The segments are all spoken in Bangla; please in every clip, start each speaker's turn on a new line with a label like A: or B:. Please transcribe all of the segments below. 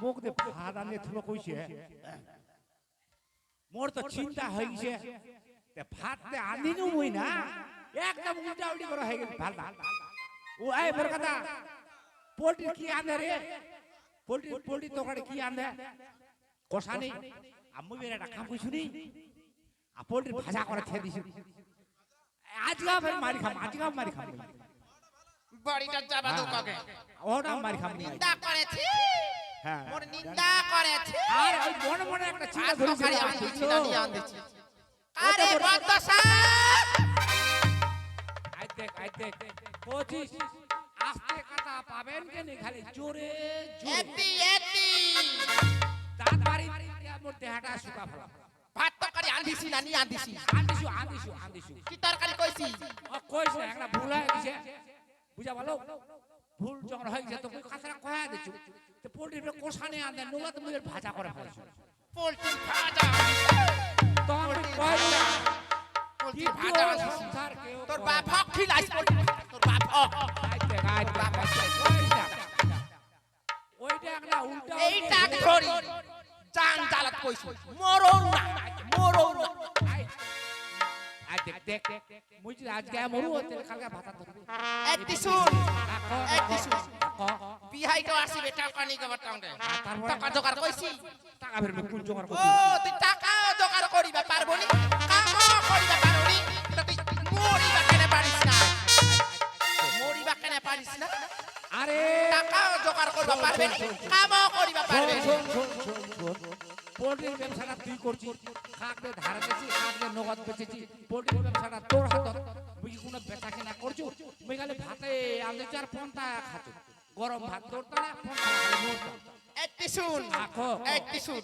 A: মোক দে ভাত আনি থব কৈছে মোর তো চিন্তা হয়ে গেছে তে ভাত তে আনিনু মই না একদম উল্টা উল্টি করা হয়ে গেছে ভালো ভালো ও এই বড় কথা পোল্ট্রি কি আনে রে পোল্ট্রি পোল্ট্রি তরকারি কি আনে কষা নেই আমি বের কাম কইছু নি আ পোল্ট্রি ভাজা করে খেয়ে দিছি আজকে ফের মারি খাম আজকে মারি খাম
B: বড়িটা যাবা দু কগে
A: ওটা মারি খাম নি
B: নিন্দা করেছি
A: হ্যাঁ
B: মোর নিন্দা করেছি
A: আর ওই মনে মনে একটা ধরেছে
B: দিচ্ছি না। আরে
A: আই দেখ আই দেখ। পঁচিশ আস্তে কথা পাবেন কেন খালি জোরে জোরে।
B: এতি এতি
A: দাঁত বাড়ি মোর দেহাটা শুকা ফেলা।
B: ভাত তরকারি না
A: আন্দিছু। আন্দিছু আন্দিছু
B: কি তরকারি কইছি?
A: ও কইছ না একটা ভুল হয়ে গেছে। বুঝা ভালো? ভুল যখন হয়ে গেছে তো কাছরা কয়া দিছু তো পোল্ট্রি কোষানে আনতে নোলা তুমি ভাজা করে ফেলছো
B: পোল্ট্রি ভাজা।
A: তো
B: পোল্ট্রি।
A: সংসার
B: তোর বাপ হক খিলাইছ তোর বাপ হক
A: আইতে আইতে ওইটা ওইটা একটা উল্টা
B: এইটা ধরি জান জালাত কইছ। মরণ না মরণ না।
A: আই দেখ দেখ মুই যদি আজকে মরু হতে কালকে ভাতা ধরবো।
B: এতি শুন এতি শুন। বিহাই তো আসিবে টাকা নিকে বটাউন্ডে টাকা জোগাড় কইছি।
A: টাকা ফেরবে কোন জোগাড়
B: ও তুই টাকা জোগাড় করিবা পারব নি কাম করিবা পারব নি তুই মরিবা কেন পারিস না? মরিবা কেন পারিস না?
A: আরে!
B: টাকা জোগাড় করবা পারবে নি? কাম করিবা পারবে নি?
A: শোন শোন শোন শোন। পোল্ট্রির ব্যবসাটা তুই করছিস। কাকড়ে ধারে বেচি কাকড়ে নগদ বেচেছি। পোল্ট্রির ব্যবসাটা তোর হাত মুই কি কোনো বেচা কিনা করছু? মুই খালি ভাতে আলু চার পন্তা খাচ্ছু গরম ভাত তোর তারা পন্তা
B: একটি শুন?
A: রাখো
B: একটি শুন?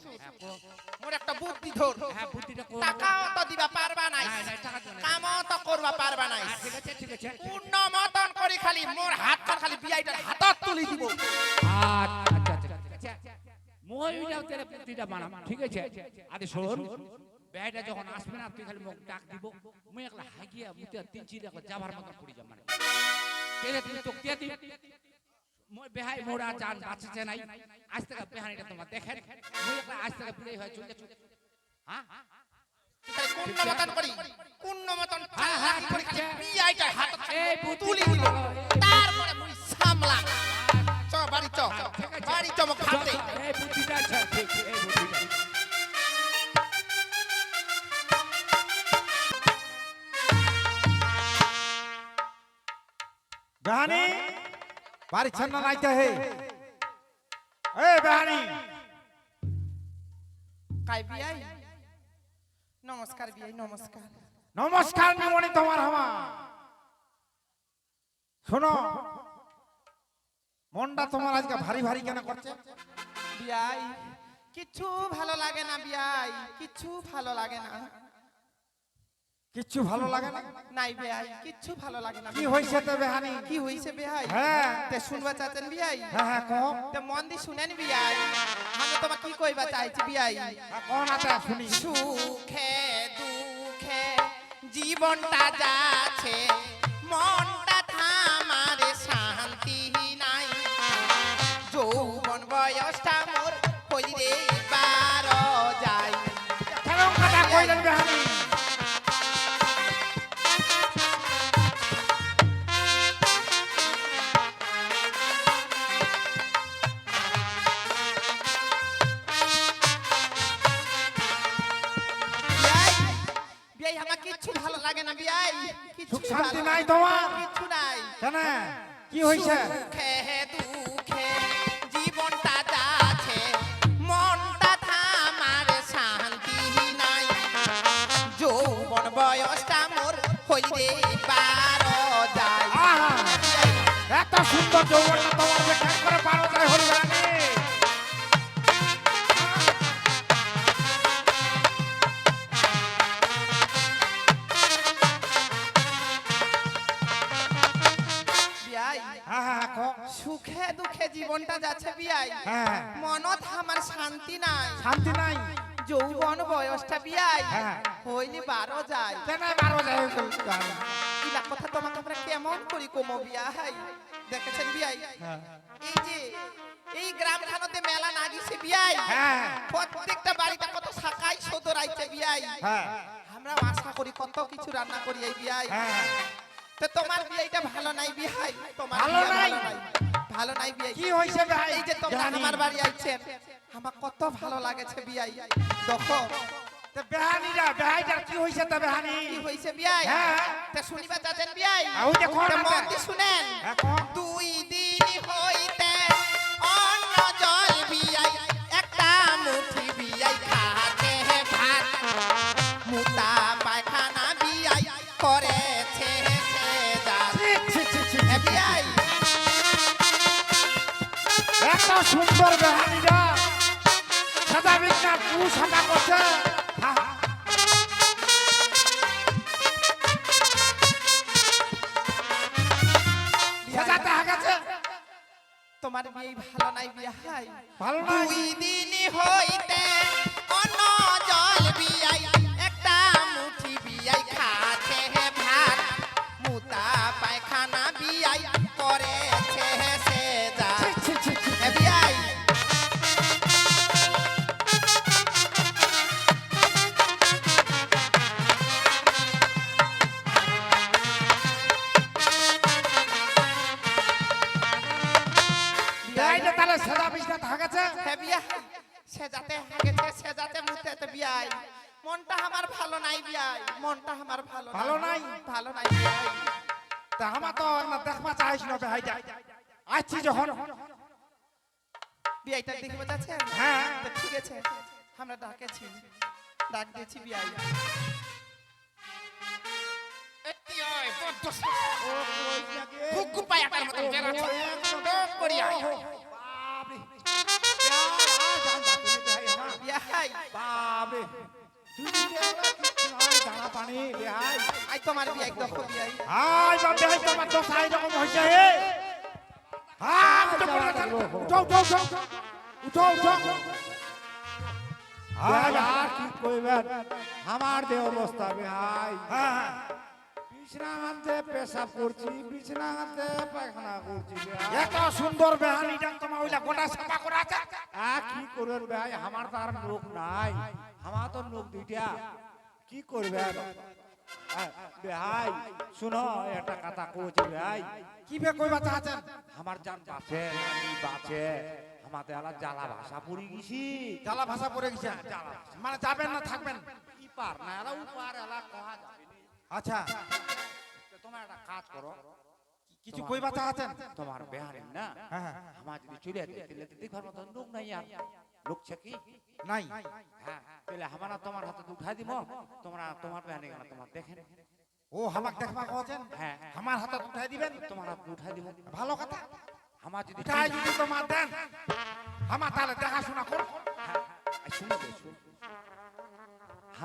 B: মোর একটা বুদ্ধি ধর।
A: হ্যাঁ বুদ্ধিটা কর।
B: টাকাও তো দিবা পারবা নাই। কামও তো করবা পারবা নাই।
A: আর ঠিক আছে ঠিক আছে
B: পূর্ণ মতন করি খালি মোর হাত খালি বিয়াইটার হাতত তুলি দিব।
A: আচ্ছা আচ্ছা। মই যাও তেরে বানাম ঠিক আছে? আরে শোন বেটা যখন আসবে না তুই খালি মোক ডাক দিব। মুই একলা হাগিয়া মুতে তিন চিলে যাবার মতো পড়ি যা মানে তেরে তুই তো কে দি মই বেহাই মোড়া জান বাঁচছে নাই। আজ থেকে বেহানিটা তোমার দেখেন। মুই একলা আজ থেকে বিদায় হয়ে চলে যাচ্ছি। হ্যাঁ?
B: করি
A: হ্যাঁ, হ্যাঁ, ঠিক আছে। এই
B: বাড়ি চমক খাতে
A: এই বুদ্ধিটা আছে ঠিক এই বুদ্ধিটা।
C: বেহানি বাড়ি ছাড়না নাইতে হে। এ বেহানি।
B: কাই বিয়াই? নমস্কার বিয়াই নমস্কার।
C: নমস্কার নিমনি তোমার হামা। শোনো মনটা তোমার আজকে ভারী ভারী কেন করছে?
B: বিয়াই কিছু ভালো লাগে না বিয়াই কিছু ভালো লাগে না।
C: কিচ্ছু ভালো লাগে না?
B: নাই বিয়াই কিছু ভালো লাগে না।
C: কি হয়েছে তো বেহানি?
B: কি হইছে বিয়াই?
C: হ্যাঁ।
B: তে শুনবা চাচ্ছেন বিয়াই?
C: হ্যাঁ হ্যাঁ কম
B: তে মন দি শুনেন বিয়াই। আমি তোমার কি কইবা চাইছি বিয়াই?
C: কোন আছে শুনি।
B: সুখে দুঃখে জীবনটা যাচ্ছে মনটা বয়সটা মোর হইরে বারো যায়।
C: এত সুন্দর যৌবনটা
B: শান্তি নাই। যৌবন বয়সটা বিয়াই।
C: হ্যাঁ।
B: হইলি বারো যায়।
C: কেন বারো যায়?
B: ইলা কথা তোমাকে আমরা কেমন করি কমো বিয়াই দেখেছেন বিয়াই?
C: হ্যাঁ।
B: এই যে এই গ্রাম খানতে মেলা নাগিছে বিয়াই।
C: হ্যাঁ।
B: প্রত্যেকটা বাড়িতে কত শাকাই সদর আইছে বিয়াই। আমরা আশা করি কত কিছু রান্না করি এই বিয়াই। তো তোমার বিয়েটা ভালো নাই বিয়াই? তোমার
C: ভালো নাই?
B: ভালো নাই। বিয়াই।
C: কি হয়েছে ভাই?
B: এই যে তোমরা। আমার বাড়ি আইছেন। আমার কত ভালো লাগেছে বিয়াই। দেখো।
C: বেহানিরা বেহাইটার কি হয়েছে তে বেহানি?
B: কি হইছে বিয়াই?
C: হ্যাঁ।
B: তে শুনিবা বিয়াই?
C: আউ?
B: মন শুনেন।
C: হ্যাঁ,
B: দুই দিন হইতে অন্ন জল বিয়াই একটা মুঠি বিয়াই খাতে হে ভাত। মুতা পায়খানা বিয়াই করেছে সে। বিয়াই।
C: সুন্দর সাদা করছে
B: তোমার বিয়ে ভালো নাই
C: ভালো নাই।
B: দুই দিন হইতে অন্য জল বিয়াই
C: সাদা বিছনা হাগাছে
B: হে বিয়াই সে যাতে হাগেছে সে যাতে মুতে তো বিয়াই মনটা আমার ভালো নাই বিয়াই মনটা আমার ভালো
C: ভালো নাই?
B: ভালো নাই বিয়াই
C: তা আমার তো না দেখবা চাইছ না বেহাইটা আসছি যখন
B: বিয়াইটা দেখবে যাচ্ছেন
C: হ্যাঁ
B: তো ঠিক আছে আমরা ডাকেছি ডাক দিয়েছি বিয়াই কুকু পায়াটার মতন বেরোচ্ছে টপ করে আয়
C: বাপরে তুই নয়, পানি বেহাই
B: আই তোমার
C: হাই বাবে বেহাই তোমার দশা এরকম হয়েছে হে। হ্যাঁ উঠো উঠো উঠো উঠো। উঠো উঠো। হাই
A: আর কি কইবেন? আমার দেহ অবস্থা বেহাই
C: হ্যাঁ।
A: পেশাব করছি পায়খানা করছি।
C: এত সুন্দর বেহানিটা তোমার ওইটা গোটা সাফা করা আছে?
A: আ কি বেহাই আমার তো আর লোক নাই। আমার তো লোক দুইটা। কি বেহাই শুনো একটা কথা বেহাই
C: কি বে কইবা
A: আমার জান বাঁচে বাঁচে। আমাদের আলা জ্বালা ভাষা পড়ে গেছি।
C: জ্বালা ভাষা পড়ে গেছে। মানে যাবেন না থাকবেন।
A: ইপার না এলা উপার এলা কহা নি।
C: আচ্ছা।
A: তোমার একটা কাজ করো।
C: কিছু কইবা চাচ্ছেন
A: তোমার বেহারি না?
C: হ্যাঁ হ্যাঁ
A: আমার যদি চলে যেতে তাহলে তো দেখবার মতো লোক নাই আর। লোক ছে কি?
C: নাই।
A: হ্যাঁ তাহলে আমার তোমার হাতে উঠাই দিব। তোমরা তোমার বেহারি গেল তোমার দেখেন।
C: ও হামাক দেখবা কছেন
A: হ্যাঁ হ্যাঁ।
C: আমার হাতে উঠাই দিবেন?
A: তোমার হাতে উঠাই দিব।
C: ভালো কথা।
A: আমার যদি
C: উঠাই যদি তোমার দেন। আমার তাহলে দেখাশোনা করো
A: হ্যাঁ, হ্যাঁ, শুনো শুনো।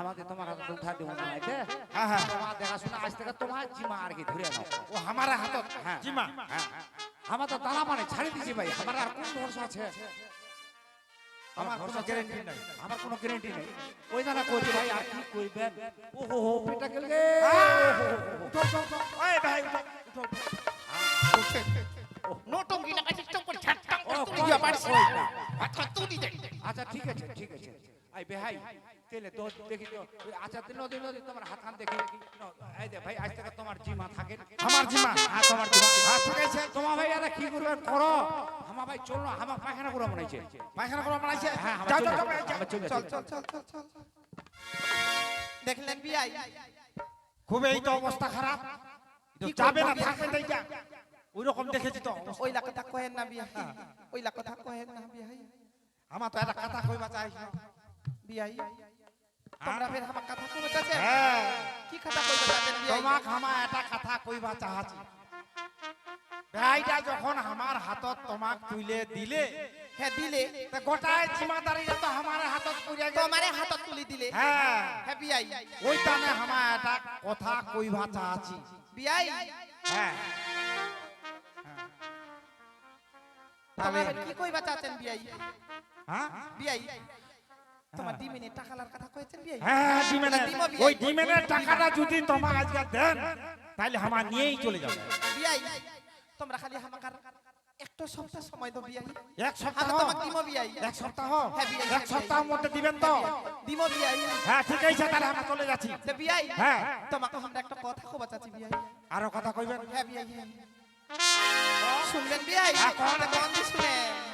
A: আমাকে তোমার হাতে উঠাই দিব না আইতে
C: হ্যাঁ হ্যাঁ।
A: তোমার দেখাশোনা আজ থেকে তোমার জিমা আর কি ধরে নাও।
C: ও আমার হাতে
A: হ্যাঁ।
C: জিমা।
A: হ্যাঁ হ্যাঁ। আমার তো দানা মানে ছাড়ি দিছি ভাই। আমার আর কোন ভরসা আছে?
C: আমার কোনো
A: ভরসা আছে?
C: গ্যারান্টি নাই।
A: আমার কোনো গ্যারান্টি নেই। ওই দানা কইছে ভাই আর কি কইবেন? ও হো হো পেটা গেল রে
C: উঠো উঠো উঠো। ওই ভাই উঠো উঠো
B: নোটঙ্গি না কাছে চুপ করে ছাড়তাম
A: ও,
B: তুই
A: কই,
B: দিয়া
A: না।
B: আচ্ছা তুই দে
A: আচ্ছা ঠিক আছে ঠিক আছে। আই বেহাই তেলে তো দেখি তো? আচ্ছা দিন দিন দিন তোমার হাত খান দেখি। এই দে ভাই আজ থেকে তোমার জিমা থাকে।
C: আমার জিমা?
A: হ্যাঁ তোমার জিমা।
C: ঠিক আছে
A: তোমার ভাই আরে কি করবেন করো। আমার ভাই চলো না আমার পায়খানা করে মনে হচ্ছে
C: পায়খানা করে আছে
A: হ্যাঁ
C: যাও যাও
A: চলে
B: চল চল চল চল দেখলেন বিয়াই
C: খুব এই তো অবস্থা খারাপ। যাবে না
B: করব?
C: থাকবে এইটা। ওই রকম দেখেছি তো।
B: ওই কথা কহেন না বিয়াই ওই কথা কহেন না বিয়াই
C: আমার তো একটা কথা কইবা চাইছ
B: বিয়াই তোমরা ফের আমার কথা কইবে চাচে
C: হ্যাঁ।
B: কি কথা কইবে বিয়াই
C: তোমাক হামা এটা কথা কইবা চাহাছি। ভাইটা যখন আমার হাতত তোমাক তুলে দিলে
B: হ্যাঁ দিলে?
C: তে গোটায় জিম্মাদারিটা তো আমার হাতত পড়ে গেল।
B: তোমারে হাতত তুলি দিলে?
C: হ্যাঁ।
B: হ্যাঁ বিয়াই
C: ওই টানে হামা এটা কথা কইবা চাহাছি।
B: বিয়াই
C: হ্যাঁ।
B: তোমরা ফের কি কইবা চাচেন বিয়াই
C: হ্যাঁ?
B: বিয়াই তোমার দি টাকালার কথা কইছেন বিয়াই
C: হ্যাঁ ডিমেনের ওই ডিমেনের টাকাটা যদি তোমার আজকে দেন তাহলে আমার নিয়েই চলে যাবে।
B: বিয়াই তোমরা খালি আমাকার একটা সপ্তাহ সময় দাও বিয়াই।
C: এক সপ্তাহ
B: আমি তোমাকে বিয়াই।
C: এক সপ্তাহ। এক সপ্তাহের মধ্যে দিবেন তো?
B: দিব বিয়াই।
C: হ্যাঁ ঠিক আছে তাহলে আমরা চলে যাচ্ছি।
B: তো বিয়াই
C: হ্যাঁ।
B: তোমাকে আমরা একটা কথা খবর চাচ্ছি বিয়াই।
C: আরও কথা কইবেন?
B: হ্যাঁ বিয়াই শুনবেন বিয়াই?
C: কোন?
B: তো দিয়ে শুনেন।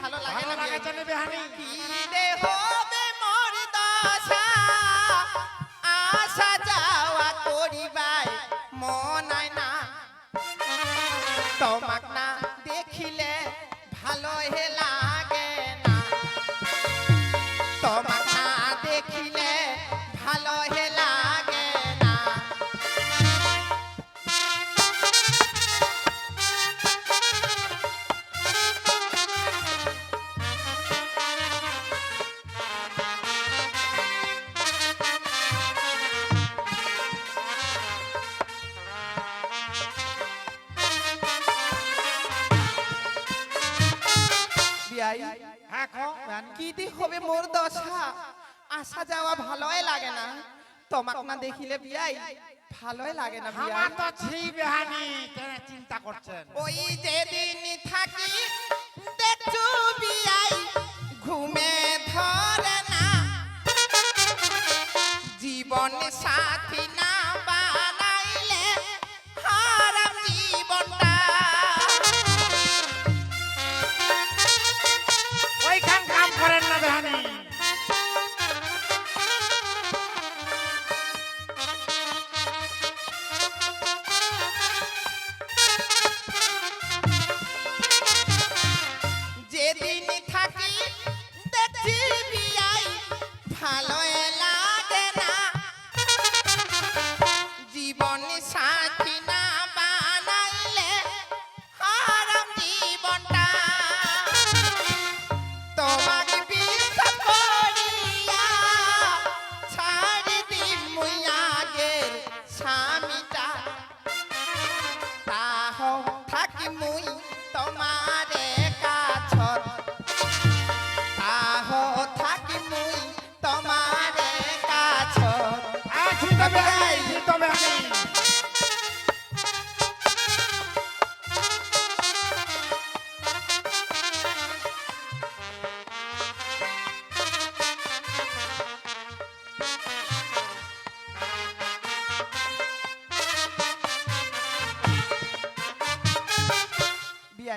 B: ভালো লাগে
C: ভালো
B: না
C: লাগে জানি বেহানি
B: কি রে হবে
C: কো
B: কি দি হবে মোর দশা। আসা যাওয়া ভালোই লাগে না। তোমাক না দেখিলে বিয়াই ভালোই লাগে না বিয়াই।
C: আমার তো ছি বেহানি কেন চিন্তা করছেন।
B: ওই যেদিন থাকি দেখছু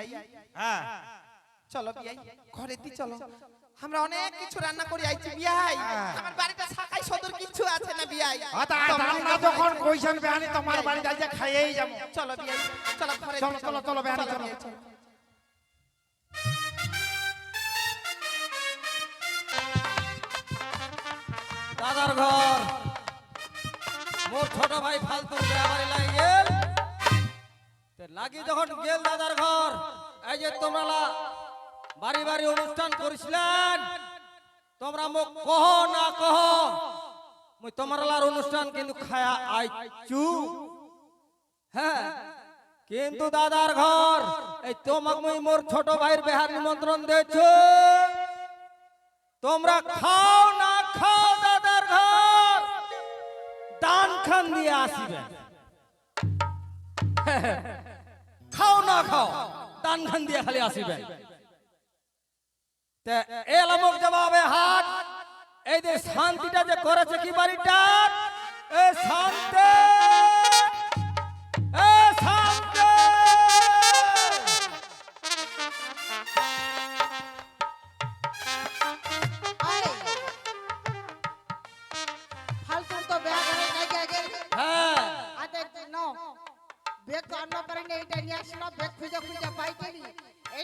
B: বিয়াই
C: হ্যাঁ।
B: চলো বিয়াই। ঘরে দি চলো। আমরা অনেক কিছু রান্না করে আইছি বিয়াই। আমার বাড়িটা শাখায় সদর কিছু আছে না বিয়াই?
C: রান্না যখন কইছেন বেহানি তোমার বাড়ি খাইয়েই যাব।
B: চলো বিয়াই। চলো ঘরে
C: চলো, চলো, চলো, বেহানি, চলো।
D: দাদার ঘর। মোর ছোট ভাই ফালতু বাড়ি লাগি গেল তে লাগি যখন গেল দাদার ঘর, এই যে তোমরা বাড়ি বাড়ি অনুষ্ঠান করিছিলেন, তোমরা মোক কহ না কহ, মুই তোমার অনুষ্ঠান কিন্তু খায়া আইচু হ্যাঁ কিন্তু দাদার ঘর, এই তোমাক মুই মোর ছোট ভাইয়ের বেহার নিমন্ত্রণ দিয়েছ। তোমরা খাও না খাও দাদার ঘর, দান খান দিয়ে আসিবে। খাও না খাও, টান খান দিয়ে খালি আসিবে। এলামক জবাবে হাত, এই যে শান্তিটা যে করেছে কি বাড়িটা? এ শান্তি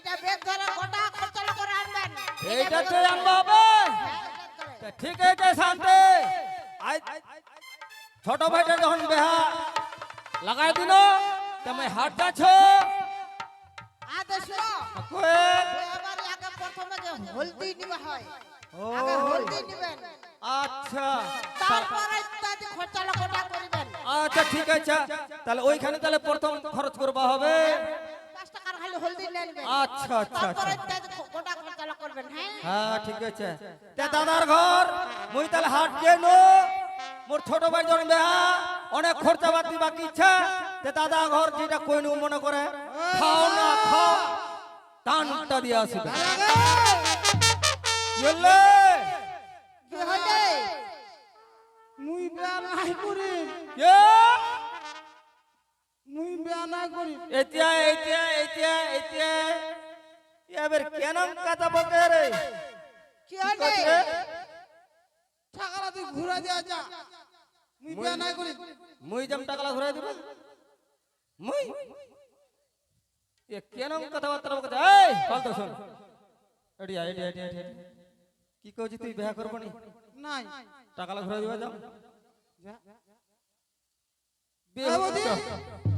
E: এইটা বেগ ধরে গোটা খরচা করে আনবেন।
D: এইটাতে আনব হবে
E: হ্যাঁ, ধরে।
D: তা ঠিক আছে শান্তি। ছোট ভাইটা যখন বেহা লাগাই দিল তুমি হাট যাচ্ছ।
E: আদেশ শোনো,
D: কয়ে
E: এবারে আগে প্রথমে যে হলদি নিবে হয় আগে হলদি নিবেন।
D: আচ্ছা।
E: তারপরে ইত্যাদি খরচা গোটা করবেন।
D: আচ্ছা ঠিক আছে। তাহলে ওইখানে তাহলে প্রথম খরচ করবা হবে।
E: হলদি নেবেন
D: আচ্ছা আচ্ছা
E: তারপরে
D: আচ্ছা
E: খ- গোটা খরচা করবেন হ্যাঁ?
D: হ্যাঁ ঠিক আছে। তে দাদার ঘর মুই তাহলে হাট গেল মোর ছোট ভাই জন বেহা অনেক খরচা বাতি বাকি ইচ্ছা তে দাদা ঘর যেটা কইনু মনে করে? খাও না খাও। টানটা দিয়ে আসবে।
E: হলে
C: মুই বেয়া নাই করি।
D: এ।
C: মুই বেয়া নাই করি।
D: এতিয়া এতিয়া এতিয়া এতিয়া। এবার কেন কথা বকে রে?
E: কি হলে
C: টাকাটা তুই ঘুরা দিয়া যা। মুই বেয়া নাই করি।
D: মুই যেম টাকা ঘুরাই দিব মুই। এ কেন কথাবার্তা বকে এই ফালতু শুন। এডিয়া এডিয়া এডিয়া এডিয়া কি কইছি তুই বিয়া করব নি?
C: নাই।
D: টাকা ঘুরাই দিবা যাও।
C: যা।
D: বিয়ে
C: এ বৌদি।
D: হচ্ছে।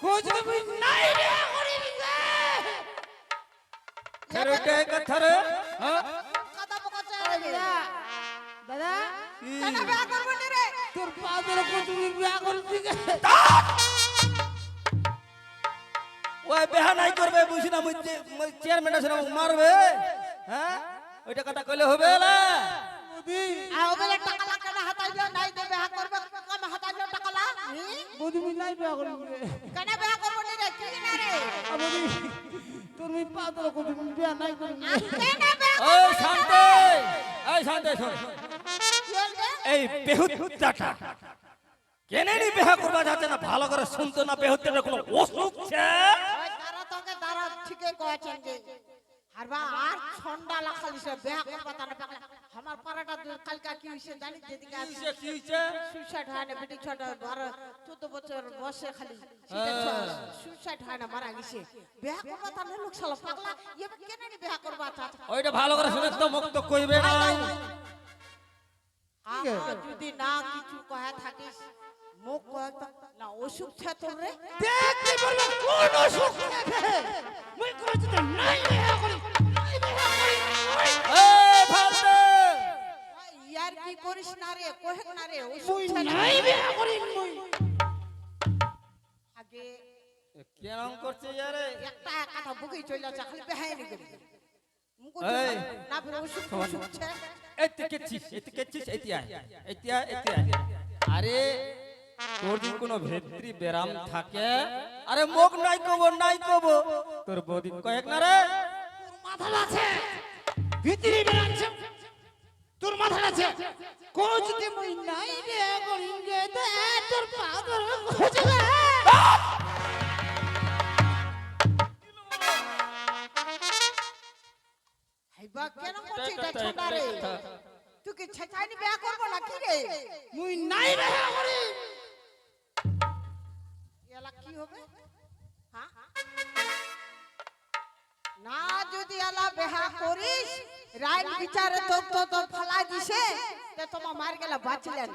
C: কোজু মুই নাই বেয়া করি
E: রে
D: ওইটা কথা রে হ্যাঁ?
E: কথা বকছে দাদা দাদা? কেন বিয়া করব নি রে।
C: তোর পা ধরে
D: ওই নাই করবে বুঝি না মারবে। হ্যাঁ? ওইটা কথা কইলে হবে না।
E: ওবেলা টাকা নাই দে বিয়া করবে কম হাতাইলো
C: নাই বেয়া
E: কেন বিয়া করব নি রে? কি না রে?
C: বেয়া নাই
D: শান্তি এই শান্তি শোন। এই কেনে নি করবা না ভালো করে শুনতো না বেহুত্তাটা কোনো অসুখ ছে
E: তারা তোকে তারা ঠিকই কয়েছেন যে। হারবা আর ছন্ডা লাখালি সে বিয়া করবা তারা পাগলা আমার পাড়াটা কালকা কি হইছে জানি যেদিকে আছে
D: কিছে কিছে
E: সুইসাইড হয় না বেটি ছোট বারো চোদ্দ বছর বয়সে খালি। সুইসাইড হয় না মারা গেছে। বিয়া করবা তাহলে লোক শালা পাগলা। কেন নি বিয়া করবা চাচা
D: ওইটা ভালো করে শুনে তো মুখ কইবে না।
E: যদি না কিছু কহে থাকিস মুখ কয়ে তো- না অসুখ ছে তোর রে
C: দেখতে বলব কোন অসুখ দেখে মুই কোজু তো নাই বেয়া করি নাই বেয়া করি
D: এই ফালতু
E: ইয়ার কি করিস না রে কহে না রে অসুখ ছে
C: নাই বেয়া করি মুই।
E: আগে
D: কেন করছে ইয়ারে?
E: একটা কথা বুকেই চলে যাচ্ছে খালি বেহাই নি করি
D: এই।
E: না ফির অসুখ অসুখ ছে।
D: এতে কেছিস এতে কেছিস এতিয়া এতিয়া এতিয়া আরে তোর যদি কোনো ভেত্রি ব্যারাম থাকে আরে মুখ নাই কব নাই কব। তোর বৌদি কয়েক না রে?
C: মাথা আছে। ভিতরি বেরাচ্ছে তোর মাথা আছে। কোন যদি মুই নাই বেয়া করি রে তো তোর পা ধরে রে
E: হাইবা কেন করছিস এটা ছোটা রে? তুই কি ছেছাইনি বিয়া করব না কি রে?
C: মুই নাই করি
E: এলা কি হবে? হ্যাঁ? না যদি এলা বেহা করিস রাইন বিচারে তো তো তো ফলাই দিছে তে তোমার মার গেলে বাঁচলেন।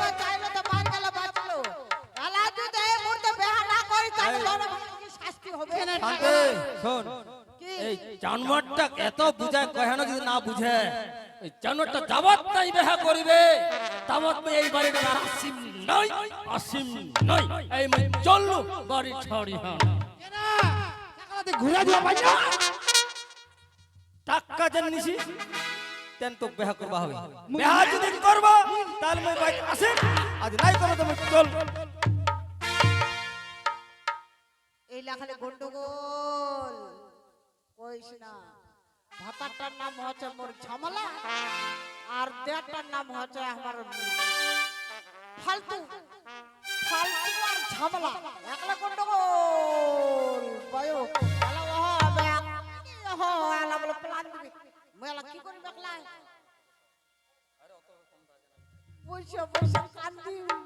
E: তো চাইলো তো মার গেলে বাঁচলো। এলা যদি এই মুহূর্তে বেহা না করি তাহলে বড় কি শাস্তি হবে?
D: শান্তি শোন এই জানোয়ারটা এত বুঝায় কহেন যদি না বুঝে এই জানোয়ারটা যাবত নাই বেহা করিবে। তাবত মই এই বাড়িটা আর আসিম নই আসিম নই। এই মই চললু বাড়ি ছাড়ি হ্যাঁ।
C: কেনা ঘুরা দিও পাই না
D: টাকা যেন নিছি তেন তো বেহা করবা হবে। বেহা যদি করবা তাহলে মই বাড়ি আসিম। আজ নাই করো তুমি চল।
E: এই লাখালে গন্ডগোল। কই না ভাতারটার নাম হচ্ছে মোর ঝামেলা। আর দেয়ারটার নাম হচ্ছে আমার ফালতু। ফালতু আর ঝামেলা। একলা গন্ডগোল। বয়ো আলা ওহ হবে। ওহ আলা বলে প্লান দিবি। মেলা কি করবি একলা? বসে বসে কান্দিবি